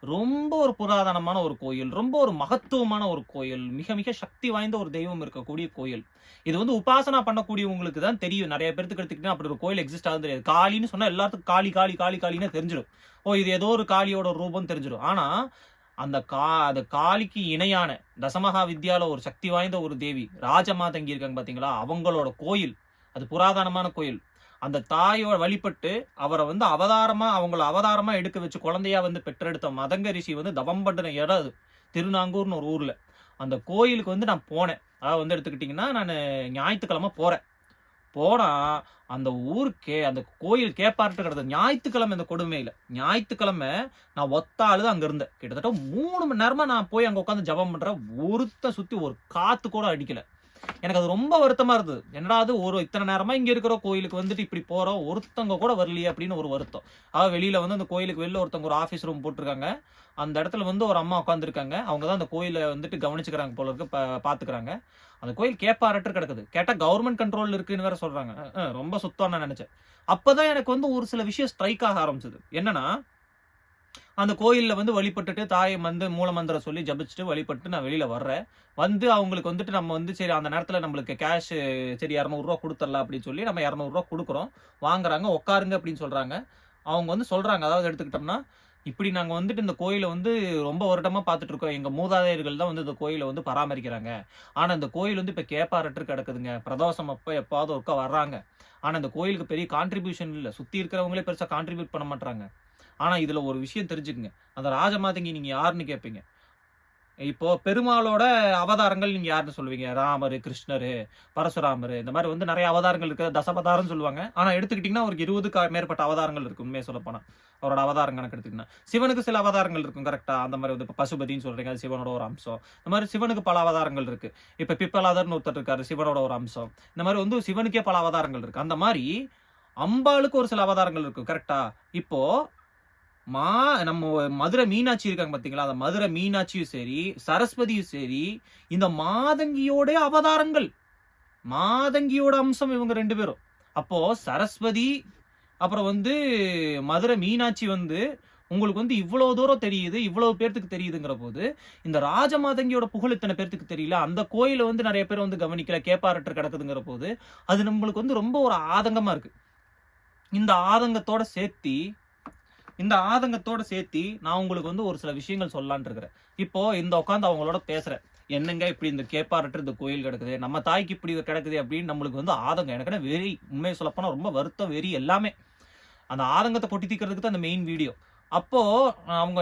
ரொம்ப ஒரு புராதனமான ஒரு கோயில் ரொம்ப ஒரு மகத்துவமான ஒரு கோயில் மிக மிக சக்தி வாய்ந்த ஒரு தெய்வம் இருக்கக்கூடிய கோயில். இது வந்து உபாசனா பண்ணக்கூடியவங்களுக்கு தான் தெரியும். நிறைய பேருக்கு எடுத்துக்கிட்டா அப்படி ஒரு கோயில் எக்ஸிஸ்ட் ஆகுது தெரியாது. காளின்னு சொன்னா எல்லாத்துக்கும் காளி காளி காளி காளின்னு தெரிஞ்சிடும். ஓ இது ஏதோ ஒரு காளியோட ரூபம் தெரிஞ்சிடும். ஆனா அந்த கா அந்த காளிக்கு இணையான தசமகா வித்யால ஒரு சக்தி வாய்ந்த ஒரு தேவி ராஜமா தங்கி இருக்காங்க பாத்தீங்களா? அவங்களோட கோயில் அது புராதனமான கோயில். அந்த தாயோட வழிபட்டு அவரை வந்து அவதாரமா அவங்கள அவதாரமா எடுக்க வச்சு குழந்தையா வந்து பெற்றெடுத்த மதங்க ரிஷி வந்து தவம் பண்ணின இடம் அது. திருநாங்கூர்னு ஒரு ஊர்ல. அந்த கோயிலுக்கு வந்து நான் போனேன். அதாவது வந்து எடுத்துக்கிட்டிங்கன்னா நான் ஞாயிற்றுக்கிழமை போறேன். போனால் அந்த ஊருக்கே அந்த கோயில் கேப்பார்ட்டு கிடந்தது ஞாயிற்றுக்கிழமை இந்த கொடுமையில். ஞாயிற்றுக்கிழமை நான் ஒத்தாளு அங்கே இருந்தேன் கிட்டத்தட்ட மூணு மணி நேரமாக நான் போய் அங்கே உட்காந்து ஜபம் பண்ணுறேன் ஒருத்த சுற்றி ஒரு காற்று கூட அடிக்கலை. எனக்கு அது ரொம்ப வருத்தமா இருந்தது. என்னடா அது ஒரு இத்தனை நேரமா இங்க இருக்கிற கோயிலுக்கு வந்துட்டு இப்படி போறோம் ஒருத்தவங்க கூட வரலையே அப்படின்னு ஒரு வருத்தம். அதாவது வெளியில வந்து அந்த கோயிலுக்கு வெளில ஒருத்தவங்க ஒரு ஆஃபீஸ் ரூம் போட்டிருக்காங்க. அந்த இடத்துல வந்து ஒரு அம்மா உட்காந்துருக்காங்க அவங்க தான் அந்த கோயிலை வந்துட்டு கவனிச்சுக்கிறாங்க போல இருக்கு பாத்துக்கிறாங்க. அந்த கோயில் கேப்பாரட்டு கிடக்குது. கேட்டா கவர்மெண்ட் கண்ட்ரோல் இருக்குன்னு வேற சொல்றாங்க. ரொம்ப சுத்தம் நான் நினைச்சேன். அப்பதான் எனக்கு வந்து ஒரு சில விஷயம் ஸ்ட்ரைக் ஆக ஆரம்பிச்சது. என்னன்னா அந்த கோயிலில் வந்து வழிபட்டுட்டு தாயை வந்து மூலமந்திரம் சொல்லி ஜபிச்சுட்டு வழிபட்டு நான் வெளியில் வர்றேன். வந்து அவங்களுக்கு வந்துட்டு நம்ம வந்து சரி அந்த நேரத்தில் நம்மளுக்கு கேஷ் சரி இரநூறுவா கொடுத்துடலாம் அப்படின்னு சொல்லி நம்ம இரநூறுவா கொடுக்குறோம். வாங்குறாங்க உட்காருங்க அப்படின்னு சொல்கிறாங்க அவங்க வந்து சொல்கிறாங்க அதாவது எடுத்துக்கிட்டோம்னா இப்படி நாங்கள் வந்துட்டு இந்த கோயிலை வந்து ரொம்ப வருடமாக பார்த்துட்டு இருக்கோம். எங்கள் மூதாதையர்கள் தான் வந்து இந்த கோயிலை வந்து பராமரிக்கிறாங்க. ஆனால் இந்த கோயில் வந்து இப்போ கேப்பாரட்டு கிடக்குதுங்க. பிரதோஷம் அப்போ எப்பாவது ஒருக்கா வர்றாங்க. ஆனால் இந்த கோயிலுக்கு பெரிய கான்ட்ரிபியூஷன் இல்லை. சுற்றி இருக்கிறவங்களே பெருசாக கான்ட்ரிபியூட் பண்ண மாட்டாங்க ஆனால் இதில் ஒரு விஷயம் தெரிஞ்சுக்குங்க. அந்த ராஜமாதங்கி நீங்கள் யாருன்னு கேட்பீங்க இப்போ பெருமாளோட அவதாரங்கள் நீங்க யாருன்னு சொல்லுவீங்க? ராமர் கிருஷ்ணர் பரசுராமர் இந்த மாதிரி வந்து நிறைய அவதாரங்கள் இருக்கு. தசபதாரம் சொல்லுவாங்க. ஆனா எடுத்துக்கிட்டீங்கன்னா ஒரு இருபதுக்கு மேற்பட்ட அவதாரங்கள் இருக்கு உண்மையை சொல்ல போனா. அவரோட அவதாரம் கணக்கு எடுத்துக்கிட்டீங்கன்னா. சிவனுக்கு சில அவதாரங்கள் இருக்கும் கரெக்டா அந்த மாதிரி வந்து இப்போ பசுபதின்னு சொல்றீங்க அது சிவனோட ஒரு அம்சம். இந்த மாதிரி சிவனுக்கு பல அவதாரங்கள் இருக்கு. இப்ப பிப்பலாதர்னு ஒருத்தர் இருக்காரு சிவனோட ஒரு அம்சம். இந்த மாதிரி வந்து சிவனுக்கே பல அவதாரங்கள் இருக்கு. அந்த மாதிரி அம்பாளுக்கு ஒரு சில அவதாரங்கள் இருக்கு கரெக்டா இப்போ மா நம்ம மதுரை மீனாட்சி இருக்காங்க பார்த்தீங்களா அந்த மதுரை மீனாட்சியும் சரி சரஸ்வதியும் சரி இந்த மாதங்கியோட அவதாரங்கள் மாதங்கியோட அம்சம் இவங்க ரெண்டு பேரும். அப்போ சரஸ்வதி அப்புறம் வந்து மதுரை மீனாட்சி வந்து உங்களுக்கு வந்து இவ்வளவு தூரம் தெரியுது இவ்வளவு பேர்த்துக்கு தெரியுதுங்கிற போது இந்த ராஜமாதங்கியோட புகழ் இத்தனை பேர்த்துக்கு தெரியல அந்த கோயிலை வந்து நிறைய பேர் வந்து கவனிக்கல கேப்பாரட்டு கிடக்குதுங்கிற போது அது நம்மளுக்கு வந்து ரொம்ப ஒரு ஆதங்கமா இருக்கு. இந்த ஆதங்கத்தோட சேர்த்தி இந்த ஆதங்கத்தோட சேர்த்தி நான் உங்களுக்கு வந்து ஒரு சில விஷயங்கள் சொல்லலான் இருக்கிறேன். இப்போ இந்த உட்காந்து அவங்களோட பேசுறேன். என்னங்க இப்படி இந்த கேப்பாரட்டு இந்த கோயில் கிடக்குது? நம்ம தாய்க்கு இப்படி கிடக்குது அப்படின்னு நம்மளுக்கு வந்து ஆதங்கம். எனக்கு வெறி உண்மையை சொல்லப்போனா ரொம்ப வருத்தம் வெறி எல்லாமே. அந்த ஆதங்கத்தை கொட்டி தீக்கிறதுக்கு தான் அந்த மெயின் வீடியோ அப்போ அவங்க